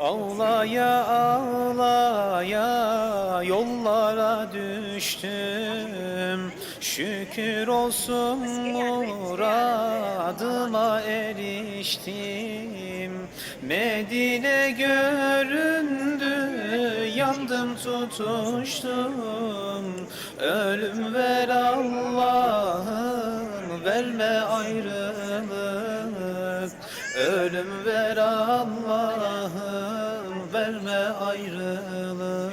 Ağlaya ağlaya yollara düştüm. Şükür olsun muradıma eriştim. Medine göründü yandım tutuştum. Ölüm ver verme ayrılık. Ölüm ver Allah'ım verme ayrılık.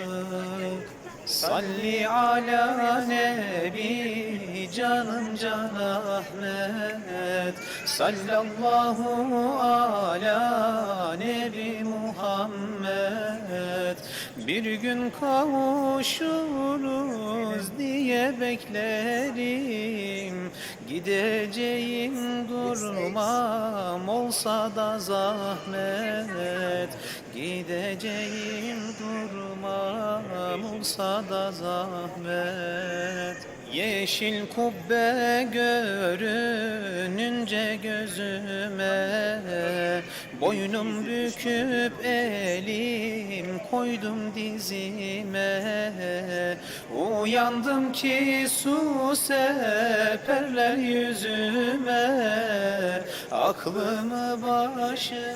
Salli ala nebi canım can Ahmet. Sallallahu ala nebi Muhammed. Bir gün kavuşuruz diye beklerim Gideceğim durmam olsa da zahmet. Gideceğim durmam olsa da zahmet. Yeşil kubbe görününce gözüme Boynum büküp elim koydum dizime. Uyandım ki su seperler yüzüme. Aklımı başımdan